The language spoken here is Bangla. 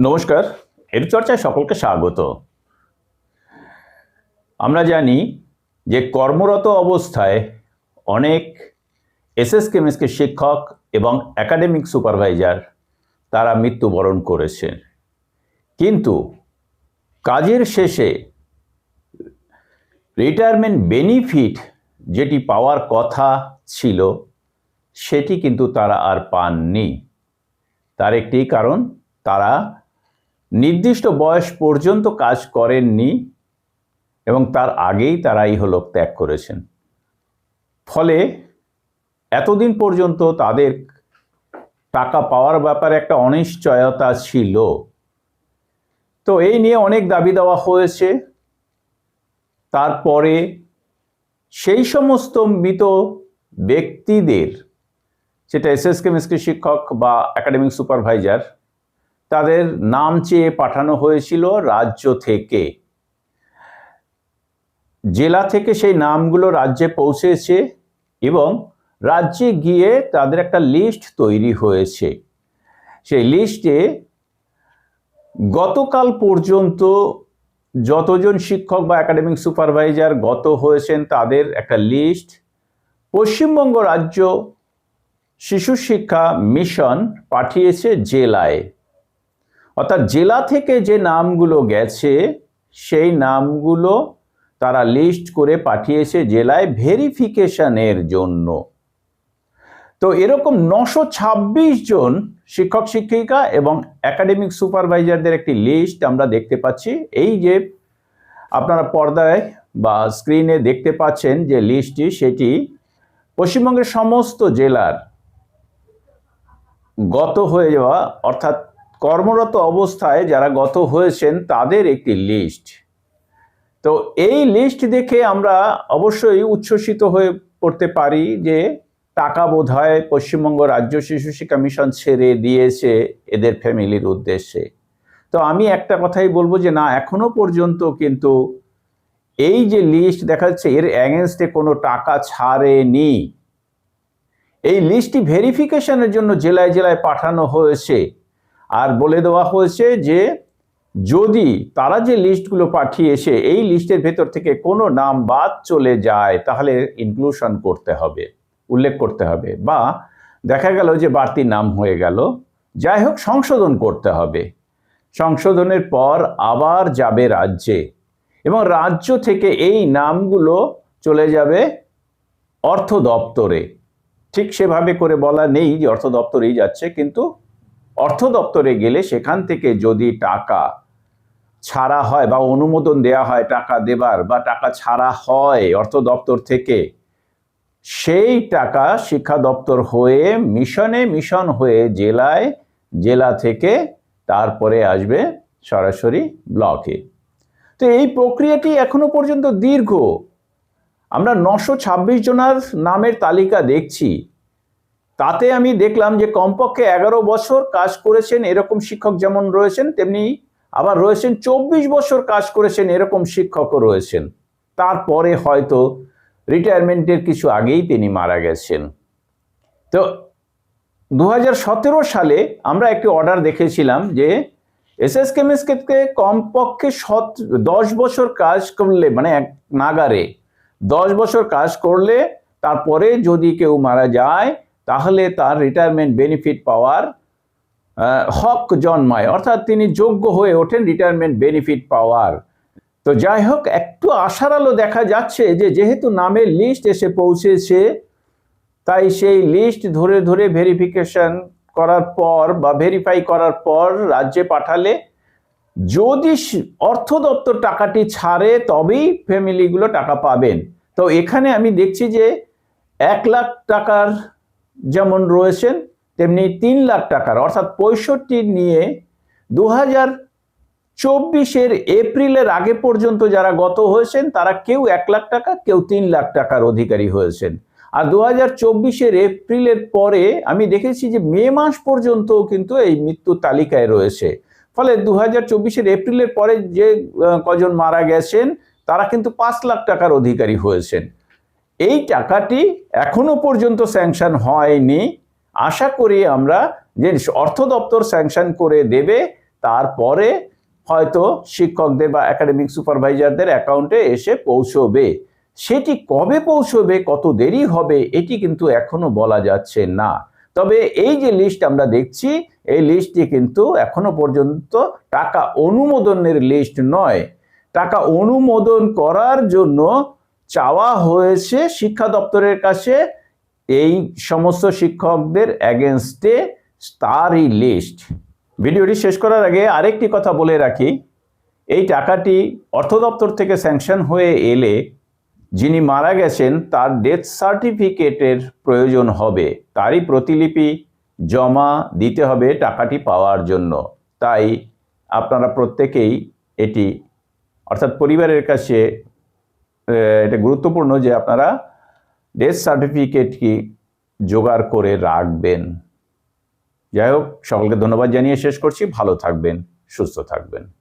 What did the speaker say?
নমস্কার, এর চর্চায় সকলকে স্বাগত। আমরা জানি যে কর্মরত অবস্থায় অনেক এসএস কেমিস্ট্রি শিক্ষক এবং একাডেমিক সুপারভাইজার তারা মৃত্যুবরণ করেছে। কিন্তু কাজের শেষে রিটায়ারমেন্ট বেনিফিট যেটি পাওয়ার কথা ছিল, সেটি কিন্তু তারা আর পাননি। তার একটি কারণ, তারা নির্দিষ্ট বয়স পর্যন্ত কাজ করেননি এবং তার আগেই তারা ইহলোক ত্যাগ করেছেন। ফলে এতদিন পর্যন্ত তাদের টাকা পাওয়ার ব্যাপারে একটা অনিশ্চয়তা ছিল। তো এই নিয়ে অনেক দাবি দেওয়া হয়েছে। তারপরে সেই সমস্ত মৃত ব্যক্তিদের সেটা এসএস কেমিস্ট্রি শিক্ষক বা একাডেমিক সুপারভাইজার তাদের নাম চেয়ে পাঠানো হয়েছিল রাজ্য থেকে। জেলা থেকে সেই নামগুলো রাজ্যে পৌঁছেছে এবং রাজ্যে গিয়ে তাদের একটা লিস্ট তৈরি হয়েছে। সেই লিস্টে গতকাল পর্যন্ত যতজন শিক্ষক বা একাডেমিক সুপারভাইজার গত হয়েছেন তাদের একটা লিস্ট। পশ্চিমবঙ্গ রাজ্য শিশু শিক্ষা মিশন পাঠিয়েছে জেলায়। অর্থাৎ জেলা থেকে যে নামগুলো গেছে, সেই নামগুলো তারা লিস্ট করে পাঠিয়েছে জেলায় ভেরিফিকেশনের জন্য। তো এরকম নশো জন শিক্ষক, শিক্ষিকা এবং একাডেমিক সুপারভাইজারদের একটি লিস্ট আমরা দেখতে পাচ্ছি। এই যে আপনারা পর্দায় বা স্ক্রিনে দেখতে পাচ্ছেন যে লিস্টটি সেটি পশ্চিমবঙ্গের সমস্ত জেলার গত হয়ে যাওয়া, অর্থাৎ কর্মরত অবস্থায় যারা গত হয়েছেন তাদের একটি লিস্ট। তো এই লিস্ট দেখে আমরা অবশ্যই উচ্ছ্বসিত হয়ে পড়তে পারি যে টাকা বোধ হয় পশ্চিমবঙ্গ রাজ্য শিশু শিক্ষা মিশন ছেড়ে দিয়েছে এদের ফ্যামিলির উদ্দেশ্যে। তো আমি একটা কথাই বলব যে না, এখনও পর্যন্ত কিন্তু এই যে লিস্ট দেখা যাচ্ছে এর অ্যাগেনস্টে কোনো টাকা ছাড়েনি। এই লিস্টটি ভেরিফিকেশনের জন্য জেলায় জেলায় পাঠানো হয়েছে। আর বলে দেওয়া হয়েছে যে যদি তারা যে লিস্টগুলো পাঠিয়েছে, এই লিস্টের ভেতর থেকে কোনো নাম বাদ চলে যায়, তাহলে ইনক্লুশন করতে হবে, উল্লেখ করতে হবে বা দেখা গেল যে বাড়তি নাম হয়ে গেল। যাই হোক, সংশোধন করতে হবে। সংশোধনের পর আবার যাবে রাজ্যে এবং রাজ্য থেকে এই নামগুলো চলে যাবে অর্থ দপ্তরে। ঠিক সেভাবে করে বলা নেই যে অর্থ দপ্তরেই যাচ্ছে, কিন্তু অর্থ দপ্তরে গেলে সেখান থেকে যদি টাকা ছাড়া হয় বা অনুমোদন দেয়া হয়, টাকা দেবার বা টাকা ছাড়া হয় অর্থ দপ্তর থেকে, সেই টাকা শিক্ষা দপ্তর হয়ে মিশনে মিশন হয়ে জেলায়, জেলা থেকে তারপরে আসবে সরাসরি ব্লকে। তো এই প্রক্রিয়াটি এখনও পর্যন্ত দীর্ঘ। আমরা নশো ছাব্বিশ জনার নামের তালিকা দেখছি। তাতে আমি দেখলাম যে কমপক্ষে এগারো বছর কাজ করেছেন এরকম শিক্ষক যেমন রয়েছেন, তেমনি আবার রয়েছেন চব্বিশ বছর কাজ করেছেন এরকম শিক্ষকও রয়েছেন। তারপরে হয়তো রিটায়ারমেন্টের কিছু আগেই তিনি মারা গেছেন। তো দু হাজার সতেরো সালে আমরা একটি অর্ডার দেখেছিলাম যে এস এস কেমিস্ট্রিতে কমপক্ষে সত, দশ বছর কাজ করলে মানে এক নাগারে দশ বছর কাজ করলে তারপরে যদি কেউ মারা যায় তাহলে তার রিটায়ারমেন্ট বেনিফিট পাওয়ার হক জন্মায়। অর্থাৎ তিনি যোগ্য হয়ে ওঠেন রিটায়ারমেন্ট বেনিফিট পাওয়ার। তো যাই হোক, একটু আশার আলো দেখা যাচ্ছে যে যেহেতু নামের লিস্ট এসে পৌঁছেছে, তাই সেই লিস্ট ধরে ধরে ভেরিফিকেশন করার পর বা ভেরিফাই করার পর রাজ্যে পাঠালে যদি অর্থ দপ্তর টাকাটি ছাড়ে, তবেই ফ্যামিলিগুলো টাকা পাবেন। তো এখানে আমি দেখছি যে এক লাখ টাকার যেমন রয়েছেন, তেমনি তিন লাখ টাকার, অর্থাৎ পঁয়ষট্টি নিয়ে দু হাজার চব্বিশের এপ্রিলের আগে পর্যন্ত যারা গত হয়েছেন, তারা কেউ এক লাখ টাকা, কেউ তিন লাখ টাকার অধিকারী হয়েছেন। আর দু হাজার চব্বিশের এপ্রিলের পরে আমি দেখেছি যে মে মাস পর্যন্ত কিন্তু এই মৃত্যু তালিকায় রয়েছে। ফলে দু হাজার চব্বিশের এপ্রিলের পরে যে কজন মারা গেছেন, তারা কিন্তু পাঁচ লাখ টাকার অধিকারী হয়েছেন। এই টাকাটি এখনও পর্যন্ত স্যাংশন হয়নি। আশা করি আমরা যে অর্থ দপ্তর স্যাংশন করে দেবে, তারপরে হয়তো শিক্ষকদের বা একাডেমিক সুপারভাইজারদের অ্যাকাউন্টে এসে পৌঁছবে। সেটি কবে পৌঁছবে, কত দেরি হবে, এটি কিন্তু এখনও বলা যাচ্ছে না। তবে এই যে লিস্ট আমরা দেখছি, এই লিস্টটি কিন্তু এখনও পর্যন্ত টাকা অনুমোদনের লিস্ট নয়। টাকা অনুমোদন করার জন্য চাওয়া হয়েছে শিক্ষা দপ্তরের কাছে, এই সমস্ত শিক্ষকদের অ্যাগেনস্টে তারই লিস্ট ভিডিওটি শেষ করার আগে আরেকটি কথা বলে রাখি, এই টাকাটি অর্থ দপ্তর থেকে স্যাংশন হয়ে এলে যিনি মারা গেছেন তার ডেথ সার্টিফিকেটের প্রয়োজন হবে। তারই প্রতিলিপি জমা দিতে হবে টাকাটি পাওয়ার জন্য। তাই আপনারা প্রত্যেকেই এটি, অর্থাৎ পরিবারের কাছে এটা গুরুত্বপূর্ণ যে আপনারা ডেথ সার্টিফিকেট কি জোগাড় করে রাখবেন। যাই হোক, সকলকে ধন্যবাদ জানিয়ে শেষ করছি। ভালো থাকবেন, সুস্থ থাকবেন।